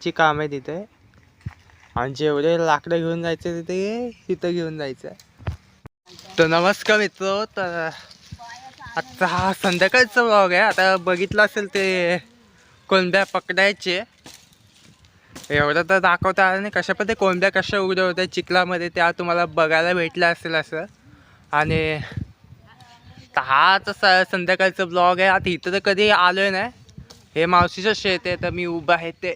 पकडायची काम आहे तिथे. आणि जेवढे लाकडं घेऊन जायचे तिथे तिथं घेऊन जायचं तर नमस्कार मित्र तर आता हा संध्याकाळचा ब्लॉग आहे. आता बघितलं असेल ते कोणत्या पकडायचे. एवढं तर दाखवता आलं नाही. कशा पण ते कोणत्या कशा उघड्या होत्या चिखलामध्ये त्या तुम्हाला बघायला भेटलं असेल असं. आणि तर हा तर स संध्याकाळचं ब्लॉग आहे. आता इथं तर कधी आलो आहे नाही. हे मावशीचं शेत आहे. तर मी उभं आहे ते.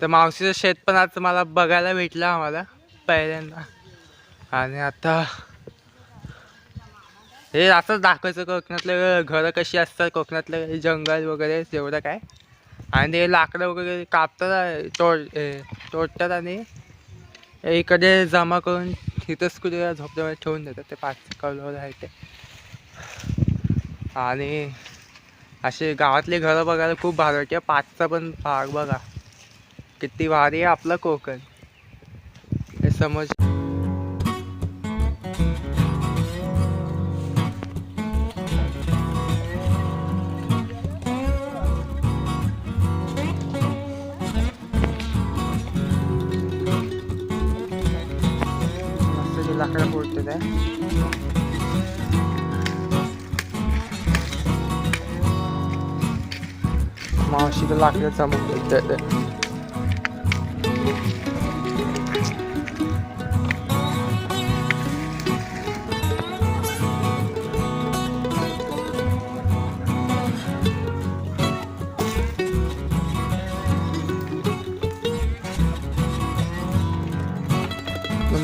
तर मावशीचं शेत पण आज मला बघायला भेटलं आम्हाला पहिल्यांदा. आणि आता हे असंच दाखवायचं कोकणातलं घरं कशी असतात कोकणातलं जंगल वगैरे तेवढं काय. आणि ते लाकडं वगैरे कापतात तोड तोडतात आणि इकडे जमा करून तिथंच कुठे झोपड्यावर ठेवून देतात ते पाच कलर आहे ते. आणि असे गावातले घरं बघायला खूप भारी वाटते. पाचचा पण भाग बघा. किती भारी आहे आपलं कोकण. हे समज लाकडं फोडते ते. मावशी तर लाकडं चमकते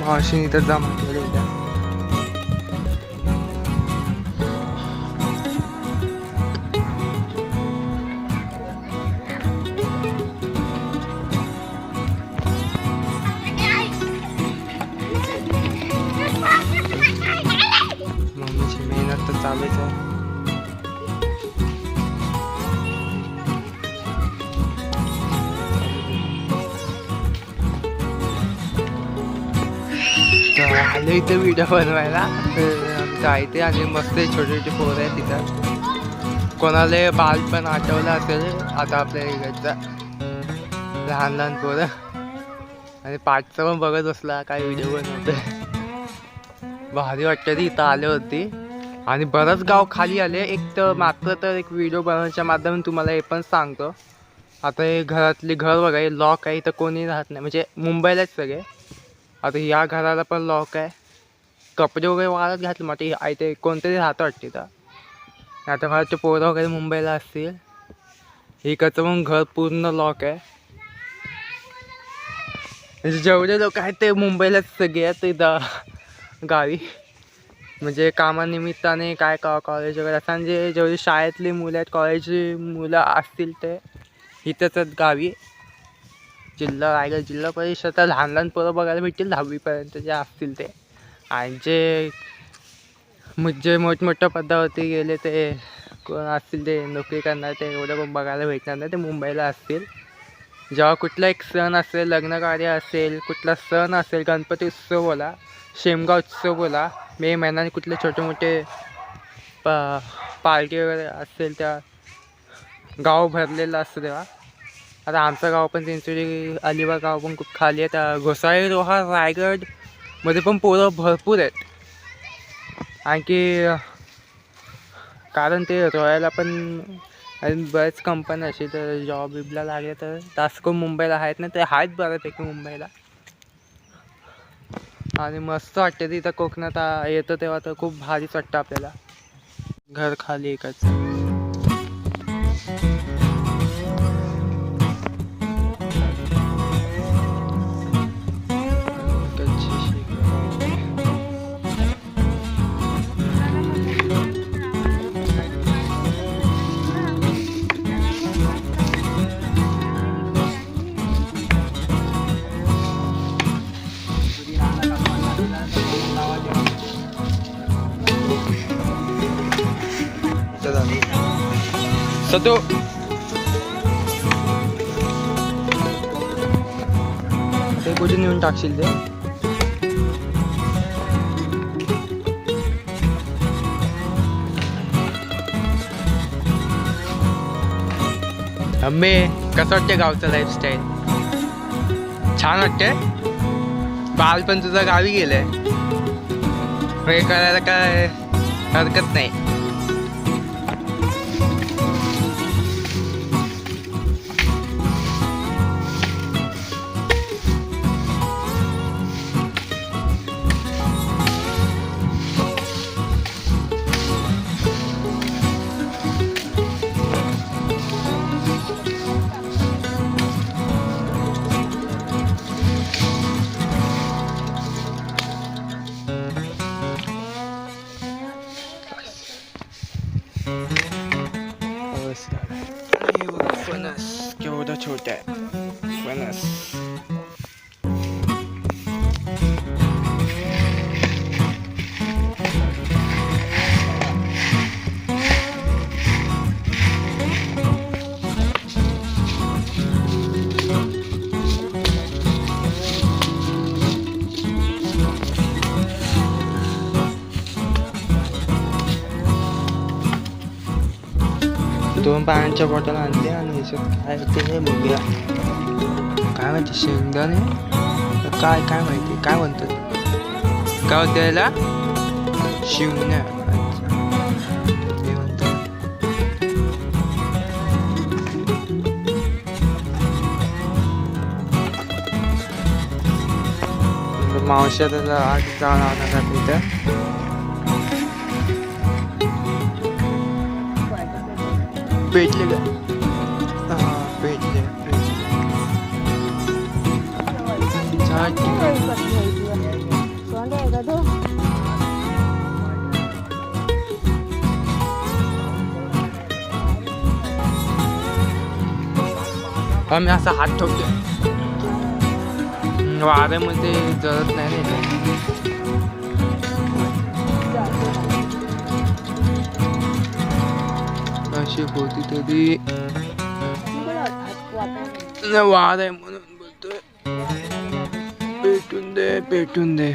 देते मावशीने तर जमा केले होत्या मम्मीची इथे व्हिडिओ बनवायला. तर आमच्या ते आणि मस्त छोटे छोटे पोरं आहेत तिथं. कोणाला बाल पण आठवलं असेल आता आपल्या इकडचा लहान लहान पोरं. आणि पाठचं पण बघत बसला काय व्हिडिओ बनवतोय. भारी वाटतं ती इथं आले होती आणि बरंच गाव खाली आले एक तर मात्र तर एक व्हिडिओ बनवण्याच्या माध्यमातून तुम्हाला हे पण सांगतो. आता हे घरातले घर बघा हे लॉक आहे इथं कोणी राहत नाही. म्हणजे मुंबईलाच सगळे. आता या घराला पण लॉक आहे. कपडे वगैरे वाळत घातले मग ते आहे ते कोणतरी राहतं वाटते तर आता मला ते पोरं वगैरे मुंबईला असतील. इकडचं मग घर पूर्ण लॉक आहे. म्हणजे जेवढे लोक आहेत ते मुंबईलाच सगळे आहेत इथं गावी. म्हणजे कामानिमित्ताने काय का कॉलेज वगैरे असं जे जेवढी शाळेतली मुलं आहेत कॉलेजची मुलं असतील ते इथंच आहेत गावी. जिल्हा रायगड जिल्हा परिषद लहान लहान पोरं बघायला भेटतील दहावीपर्यंत जे असतील ते. आणि जे म्हणजे मोठमोठ्या पदावरती गेले ते कोण असतील ते नोकरी करणार ते एवढं पण बघायला भेटणार नाही ते मुंबईला असतील. जेव्हा कुठला एक सण असेल लग्नकार्य असेल कुठला सण असेल गणपती उत्सव बोला शेमगाव उत्सव बोला मे महिन्याने कुठले छोटे मोठे प पार्टी वगैरे असेल त्या गाव भरलेलं असतं तेव्हा. आता आमचं गाव पण चिंचोली अलिबाग गाव पण खूप खाली आहे. त्या घोसाळी रोहा रायगड मध्ये पण पोरं भरपूर आहेत. आणखी कारण ते रोयाला पण आणि बऱ्याच कंपन्या अशी तर जॉब बिबला लागले तर तास्को मुंबईला आहेत ना ते आहेत बऱ्यापैकी मुंबईला. आणि मस्त वाटते तिथं कोकणात येतं तेव्हा तर खूप भारीच वाटतं आपल्याला. घर खाली एकच. सतो. ते कुठे नेऊन टाकशील ते? अम्मे कसं वाटते गावचं लाईफस्टाईल छान वाटते बाल पण तुझं गावी गेलंय. हे करायला काय हरकत नाही. दोन पाण्याच्या बॉटल आणते आणि याच्यात काय ते हे बघूया काय माहिती शेंगदाणे का काय काय माहिती काय म्हणतात काय होतं याला शिवण्या हे म्हणतात मावश्या त्याला आठ जाऊन आणणार तिथं भेटले का हा भेटले आम्ही असा हात ठेवतो वाऱ्यामध्ये जळत नाही शिप होती तरी. वाद आहे म्हणून बोलतोय. पेटून दे पेटून दे.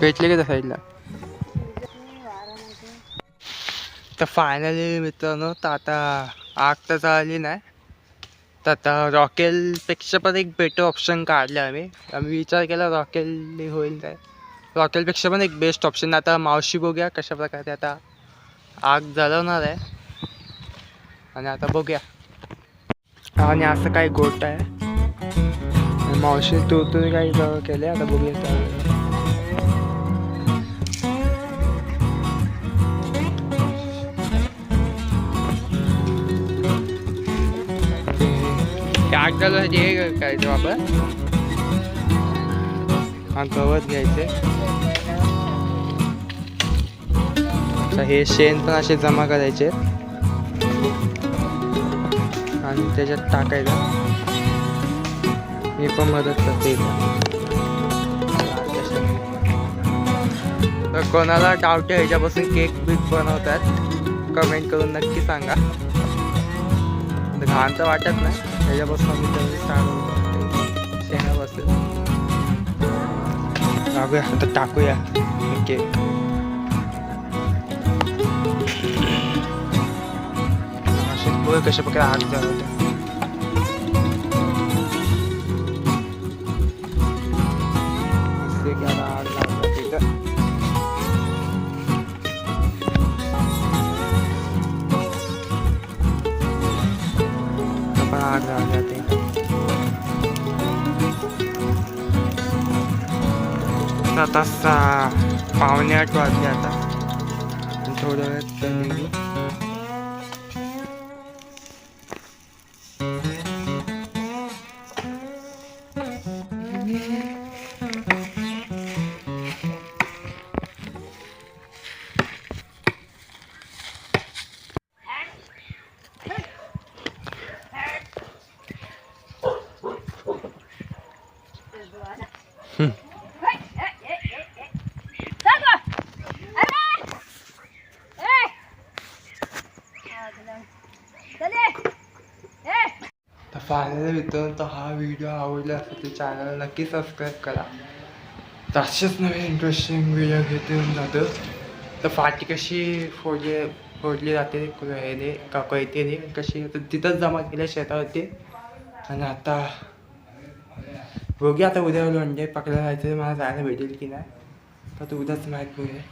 पेटले का त्या साईडला तर फायनली मित्रांनो तर आता आग तर चालली नाही. तर आता रॉकेलपेक्षा पण एक बेटर ऑप्शन काढलं आम्ही. आम्ही विचार केला रॉकेल होईल काय. रॉकेलपेक्षा पण एक बेस्ट ऑप्शन आता मावशी बघूया कशा प्रकारे आता आग जळवणार आहे. आणि आता बघूया. आणि असं काही गोट आहे. मावशी तू तू काही केले आता बघूया त्यावेळेला. आग जळवायसाठी हे करायचं आपण हा गवत घ्यायचे. हे शेण पण असे जमा करायचे. आणि त्याच्यात टाकायचं. मी पण मदत करते तर कोणाला डाऊट ह्याच्यापासून केक बीक बनवतात कमेंट करून नक्की सांगा. घाण तर वाटत नाही त्याच्यापासून आम्ही तेवढी चालू शेणापासून. टाकूया आता टाकूया केक असे बघ कशा प्रकारे आग जळवते मस्त की आता आग आता सा पावणे आठ वाजले आता. थोड्या वेळात निघू. तर मित्रांनो तर हा व्हिडिओ आवडला असेल तर चॅनल नक्की सबस्क्राईब करा. तर असेच नवीन इंटरेस्टिंग व्हिडिओ घेत येऊन जातो तर फाटी कशी फोडली फोडली जाते हे का कळते कशी तर तिथंच जमा केल्या शेतावरती. आणि आता बघूया आता उद्या म्हणजे पकडायला जायचं मला जायला भेटेल की नाही. तर उद्याच माहीत बघूया.